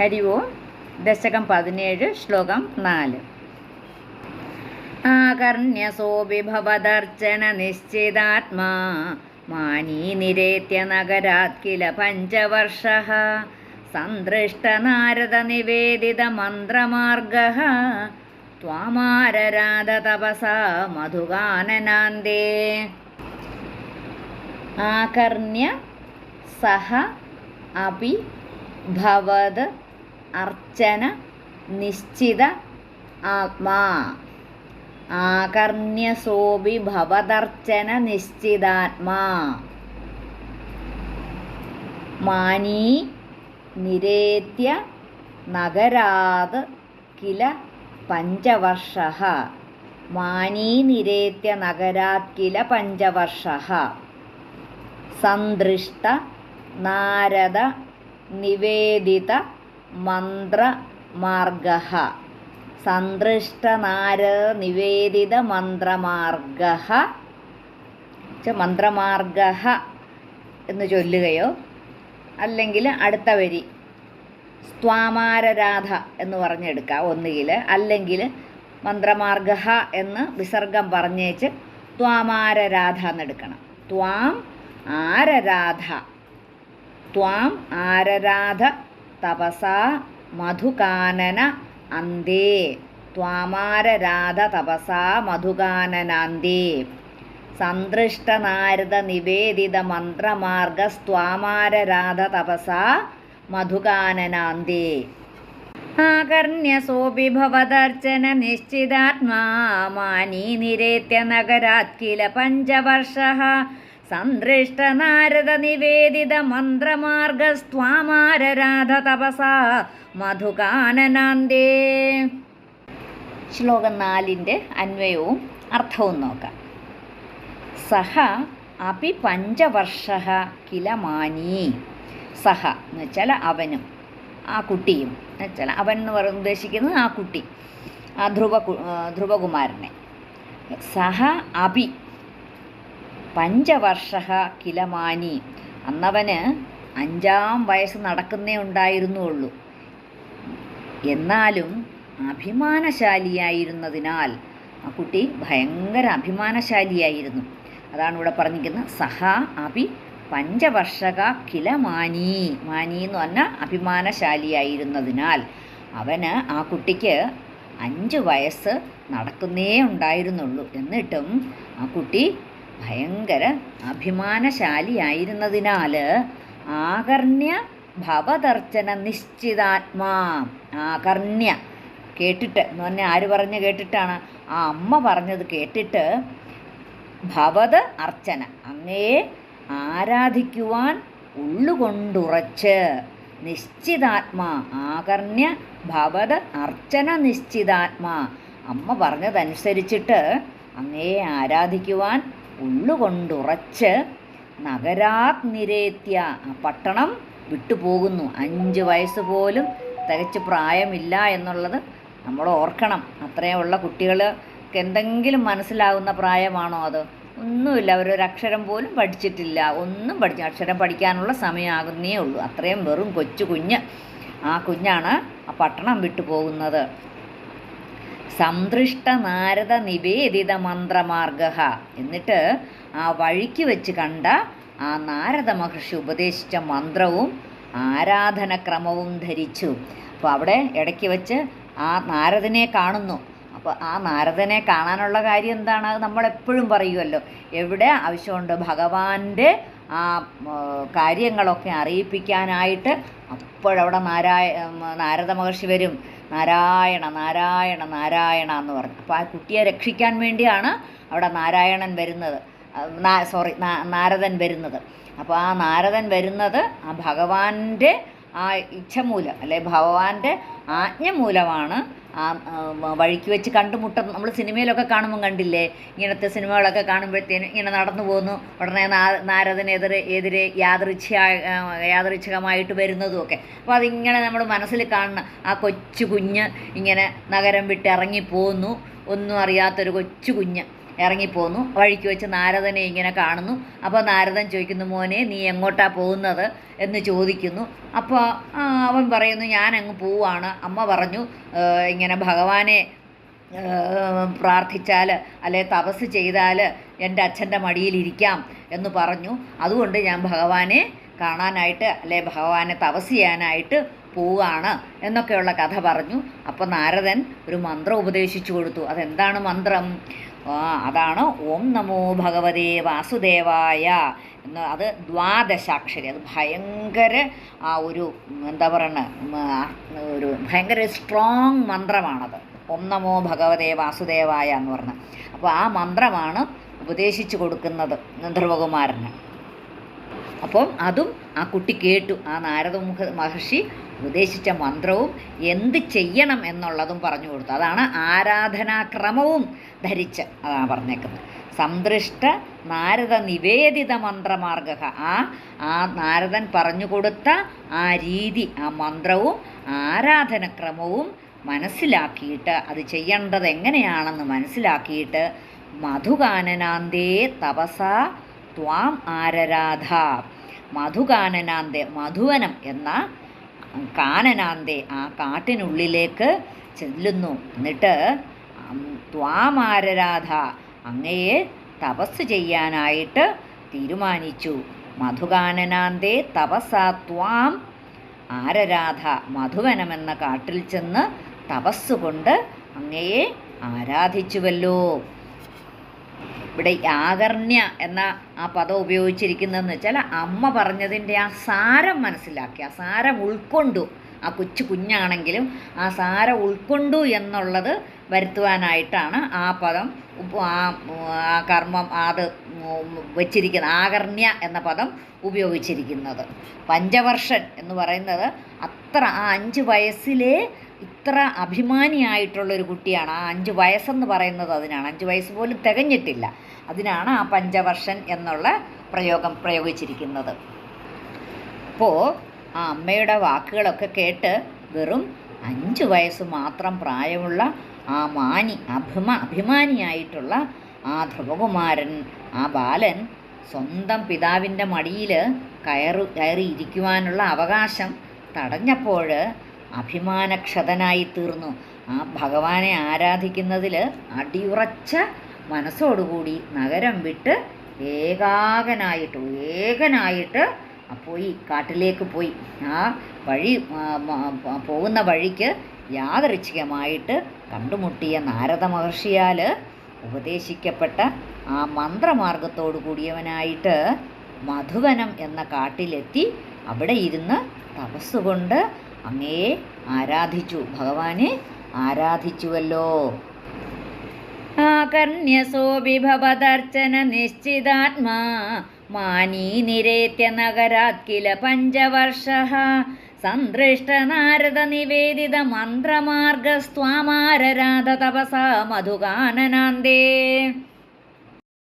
ഹരി ഓം. ദശകം പതിനേഴ് ശ്ലോകം നാല്. ആകർണ്യസോപി ഭവദർച്ചന നിശ്ചിതാത്മാ മാനീ നിരേത്യ നഗരാത് കില പഞ്ചവർഷ. സന്തൃഷ്ടനാരദ നിവേദിത മന്ത്രമാർഗ. ത്വാമാരരാധ തപസ മധുഗാനനാന്തേ. ആകർണ്യ സഹ അപി ഭവത് അർച്ചന നിശ്ചിത ആത്മാ. ആകർണ്യസോപി ഭവതർച്ചന നിശ്ചിതാത്മാ. മാനീ നിരേത്യ നഗരാത് കില പഞ്ചവർഷ. മാനീ നിരേത്യ നഗരാത് കില പഞ്ചവർഷ. സന്ദൃഷ്ട നാരദ നിവേദിത മന്ത്രമാർഗ സന്തൃഷ്ട നാരദ നിവേദിത മന്ത്രമാർഗ എന്ന് ചൊല്ലുകയോ അല്ലെങ്കിൽ അടുത്ത വരി സ്വാമാരരാധ എന്ന് പറഞ്ഞെടുക്കാം ഒന്നുകിൽ. അല്ലെങ്കിൽ മന്ത്രമാർഗ എന്ന് വിസർഗം പറഞ്ഞേച്ച് ത്വാമാരരാധ എന്നെടുക്കണം. ത്വാം ആരരാധ. ത്വാം ആരരാധ തപസാ മധുകാനന അന്തേ. ത്വാമാരരാധ തപസാ മധുകാനനാന്തേ സന്തൃഷ്ടനാരദ നിവേദിത മന്ത്രമാർഗസ്ത്വാമാരരാധ തപസാ മധുകാനനാന്തേ ആകർണ്യസോപി ഭവദർച്ചന നിശ്ചിതാത്മാ മാനീ നിരേത്യ നഗരാത് കില പഞ്ചവർഷ സന്തൃഷ്ടനാരദ നിവേദിത മന്ത്രമാർഗസ്ത്വാമാരരാധ തപസാ മധുകാനനാന്തേ. ശ്ലോകം നാലിന്റെ അന്വയവും അർത്ഥവും നോക്കാം. സഹ അപി പഞ്ചവർഷ കില മാനീ. സഹ എന്ന് വെച്ചാൽ അവനും ആ കുട്ടിയും. എന്ന് വെച്ചാൽ അവൻ എന്ന് പറയുന്ന ഉദ്ദേശിക്കുന്നത് ആ കുട്ടി ആ ധ്രുവ ധ്രുവകുമാരനെ. സഹ അപി പഞ്ചവർഷ കിലമാനി. അന്നവന് അഞ്ചാം വയസ്സ് നടക്കുന്നേ ഉണ്ടായിരുന്നുള്ളൂ. എന്നാലും അഭിമാനശാലിയായിരുന്നതിനാൽ ആ കുട്ടി ഭയങ്കര അഭിമാനശാലിയായിരുന്നു. അതാണ് ഇവിടെ പറഞ്ഞിരിക്കുന്നത് സഹ അഭി പഞ്ചവർഷക കില മാനി മാനി എന്ന് പറഞ്ഞാൽ അഭിമാനശാലിയായിരുന്നതിനാൽ അവന് ആ കുട്ടിക്ക് അഞ്ച് വയസ്സ് നടക്കുന്നേ ഉണ്ടായിരുന്നുള്ളൂ. എന്നിട്ടും ആ കുട്ടി ഭയങ്കര അഭിമാനശാലിയായിരുന്നതിനാൽ ആകർണ്യ ഭവദർശന നിശ്ചിതാത്മാ. ആകർണ്യ. കേട്ടിട്ട് എന്ന് പറഞ്ഞാൽ ആര് പറഞ്ഞ് കേട്ടിട്ടാണ്? ആ അമ്മ പറഞ്ഞത് കേട്ടിട്ട് ഭവത് അർച്ചന. അങ്ങയെ ആരാധിക്കുവാൻ ഉള്ളുകൊണ്ടുറച്ച് നിശ്ചിതാത്മാ. ആകർണ്യ ഭവത് അർച്ചന നിശ്ചിതാത്മാ. അമ്മ പറഞ്ഞതനുസരിച്ചിട്ട് അങ്ങയെ ആരാധിക്കുവാൻ ഉള്ളുകൊണ്ടുറച്ച് നഗരാത് നിരേത്യ പട്ടണം വിട്ടുപോകുന്നു. അഞ്ച് വയസ്സ് പോലും തികച്ച് പ്രായമില്ല എന്നുള്ളത് നമ്മൾ ഓർക്കണം. അത്രയുള്ള കുട്ടികൾക്ക് എന്തെങ്കിലും മനസ്സിലാകുന്ന പ്രായമാണോ അത്? ഒന്നുമില്ല. അവരൊരു അക്ഷരം പോലും പഠിച്ചിട്ടില്ല. ഒന്നും പഠിച്ച അക്ഷരം പഠിക്കാനുള്ള സമയമാകുന്നേ ഉള്ളൂ. അത്രയും വെറും കൊച്ചു കുഞ്ഞ് ആ കുഞ്ഞാണ് ആ പട്ടണം വിട്ടു പോകുന്നത് സംതൃഷ്ട നാരദ നിവേദിത മന്ത്രമാർഗ എന്നിട്ട് ആ വഴിക്ക് വെച്ച് കണ്ട ആ നാരദ മഹർഷി ഉപദേശിച്ച മന്ത്രവും ആരാധന ക്രമവും ധരിച്ചു. അപ്പോൾ അവിടെ ഇടയ്ക്ക് വെച്ച് ആ നാരദനെ കാണുന്നു. അപ്പോൾ ആ നാരദനെ കാണാനുള്ള കാര്യം എന്താണ്? അത് നമ്മളെപ്പോഴും പറയുമല്ലോ എവിടെ ആവശ്യമുണ്ട് ഭഗവാന്റെ ആ കാര്യങ്ങളൊക്കെ അറിയിപ്പിക്കാനായിട്ട് അപ്പോഴവിടെ നാരായ നാരദ മഹർഷി വരും. നാരായണ നാരായണ നാരായണ എന്ന് പറഞ്ഞു. അപ്പോൾ ആ കുട്ടിയെ രക്ഷിക്കാൻ വേണ്ടിയാണ് അവിടെ നാരായണൻ വരുന്നത്. സോറി നാരദൻ വരുന്നത്. അപ്പോൾ ആ നാരദൻ വരുന്നത് ആ ഭഗവാന്റെ ആ ഇച്ഛ മൂലം അല്ലെ ഭഗവാന്റെ ആജ്ഞ മൂലമാണ് ആ വഴിക്ക് വെച്ച് കണ്ടുമുട്ട. നമ്മൾ സിനിമയിലൊക്കെ കാണുമ്പോൾ കണ്ടില്ലേ? ഇങ്ങനത്തെ സിനിമകളൊക്കെ കാണുമ്പോഴത്തേനും ഇങ്ങനെ നടന്നു പോകുന്നു. ഉടനെ നാരദനെതിരെ എതിരെ യാദൃച്ഛ യാദൃച്ഛികമായിട്ട് വരുന്നതുമൊക്കെ അപ്പോൾ അതിങ്ങനെ നമ്മൾ മനസ്സിൽ കാണുന്ന ആ കൊച്ചു കുഞ്ഞ് ഇങ്ങനെ നഗരം വിട്ട് ഇറങ്ങിപ്പോകുന്നു ഒന്നും അറിയാത്തൊരു കൊച്ചു കുഞ്ഞ്. ഇറങ്ങിപ്പോന്നു. വഴിക്ക് വെച്ച് നാരദനെ ഇങ്ങനെ കാണുന്നു. അപ്പോൾ നാരദൻ ചോദിക്കുന്നു മോനെ നീ എങ്ങോട്ടാ പോകുന്നത്? എന്ന് ചോദിക്കുന്നു. അപ്പോൾ അവൻ പറയുന്നു ഞാൻ അങ്ങ് പോവാണ്. അമ്മ പറഞ്ഞു ഇങ്ങനെ ഭഗവാനെ പ്രാർത്ഥിച്ചാൽ അല്ലെ തപസ് ചെയ്താൽ എന്റെ അച്ഛന്റെ മടിയിലിരിക്കാം എന്ന് പറഞ്ഞു. അതുകൊണ്ട് ഞാൻ ഭഗവാനെ കാണാനായിട്ട് അല്ലെ ഭഗവാനെ തപസ് ചെയ്യാനായിട്ട് പോവുകയാണ് എന്നൊക്കെയുള്ള കഥ പറഞ്ഞു. അപ്പോൾ നാരദൻ ഒരു മന്ത്രം ഉപദേശിച്ചു കൊടുത്തു. അതെന്താണ് മന്ത്രം? അതാണ് ഓം നമോ ഭഗവതേ വാസുദേവായ എന്ന് അത് ദ്വാദശാക്ഷരി. അത് ഭയങ്കര ആ ഒരു എന്താ പറയണ ഒരു ഭയങ്കര സ്ട്രോങ് മന്ത്രമാണത്. ഓം നമോ ഭഗവതേ വാസുദേവായ എന്ന് പറഞ്ഞ. അപ്പോൾ ആ മന്ത്രമാണ് ഉപദേശിച്ചു കൊടുക്കുന്നത് ധ്രുവകുമാരന് അപ്പം അതും ആ കുട്ടി കേട്ടു. ആ നാരദ മഹർഷി ഉപദേശിച്ച മന്ത്രവും എന്ത് ചെയ്യണം എന്നുള്ളതും പറഞ്ഞു കൊടുത്തു. അതാണ് ആരാധനാക്രമവും ധരിച്ച് അതാണ് പറഞ്ഞേക്കുന്നത്. സംതൃഷ്ട നാരദ നിവേദിത മന്ത്രമാർഗ. ആ ആ നാരദൻ പറഞ്ഞു കൊടുത്ത ആ രീതി ആ മന്ത്രവും ആരാധനക്രമവും മനസ്സിലാക്കിയിട്ട് അത് ചെയ്യേണ്ടത് എങ്ങനെയാണെന്ന് മനസ്സിലാക്കിയിട്ട് മധുഗാനനാന്തേ തപസ ത്വാം ആരരാധ. മധുഗാനനാന്തേ മധുവനം എന്ന കാനനാന്തേ ആ കാട്ടിനുള്ളിലേക്ക് ചെല്ലുന്നു. എന്നിട്ട് ത്വാമാരരാധ അങ്ങയെ തപസ് ചെയ്യാനായിട്ട് തീരുമാനിച്ചു. മധുകാനനാന്തേ തപസാ ത്വാം ആരരാധ മധുവനമെന്ന കാട്ടിൽ ചെന്ന് തപസ്സുകൊണ്ട് അങ്ങയെ ആരാധിച്ചുവല്ലോ. ഇവിടെ യാകർണ്യ എന്ന ആ പദം ഉപയോഗിച്ചിരിക്കുന്നതെന്ന് വെച്ചാൽ അമ്മ പറഞ്ഞതിന്റെ ആ സാരം മനസ്സിലാക്കി ആ സാരം ഉൾക്കൊണ്ടു. ആ കൊച്ചു കുഞ്ഞാണെങ്കിലും ആ സാരം ഉൾക്കൊണ്ടു എന്നുള്ളത് വരുത്തുവാനായിട്ടാണ് ആ പദം ആ കർമ്മം അത് വച്ചിരിക്കുന്ന ആകർണ്യ എന്ന പദം ഉപയോഗിച്ചിരിക്കുന്നത്. പഞ്ചവർഷൻ എന്ന് പറയുന്നത് അത്ര ആ അഞ്ച് വയസ്സിലെ ഇത്ര അഭിമാനിയായിട്ടുള്ളൊരു കുട്ടിയാണ്. ആ അഞ്ച് വയസ്സെന്ന് പറയുന്നത് അതിനാണ്. അഞ്ച് വയസ്സ് പോലും തികഞ്ഞിട്ടില്ല. അതിനാണ് ആ പഞ്ചവർഷൻ എന്നുള്ള പ്രയോഗം പ്രയോഗിച്ചിരിക്കുന്നത്. അപ്പോൾ ആ അമ്മയുടെ വാക്കുകളൊക്കെ കേട്ട് വെറും അഞ്ച് വയസ്സ് മാത്രം പ്രായമുള്ള ആ മാനി അഭിമ അഭിമാനിയായിട്ടുള്ള ആ ധ്രുവകുമാരൻ ആ ബാലൻ സ്വന്തം പിതാവിന്റെ മടിയിൽ കയറു കയറി ഇരിക്കുവാനുള്ള അവകാശം തടഞ്ഞപ്പോൾ അഭിമാനക്ഷതനായി തീർന്നു. ആ ഭഗവാനെ ആരാധിക്കുന്നതിൽ അടിയുറച്ച മനസ്സോടുകൂടി നഗരം വിട്ട് ഏകാകനായിട്ട് ഏകനായിട്ട് പോയി കാട്ടിലേക്ക് പോയി. ആ വഴി പോകുന്ന വഴിക്ക് യാദൃച്ഛികമായിട്ട് കണ്ടുമുട്ടിയ നാരദ മഹർഷിയാൽ ഉപദേശിക്കപ്പെട്ട ആ മന്ത്രമാർഗത്തോടു കൂടിയവനായിട്ട് മധുവനം എന്ന കാട്ടിലെത്തി. അവിടെ ഇരുന്ന് തപസ്സുകൊണ്ട് അങ്ങേ ആരാധിച്ചു. ഭഗവാനെ ആരാധിച്ചുവല്ലോ. ആകർണ്യസോഭിഭവദർശന നിശ്ചിതാത്മാ മാനീ നിരേത്യ നഗരാത് കില പഞ്ചവർഷ സന്തൃഷ്ട നാരദ നിവേദിത മന്ത്രമാർഗസ്വാമാരരാധ തപസ മധുഗാനനാന്തേ.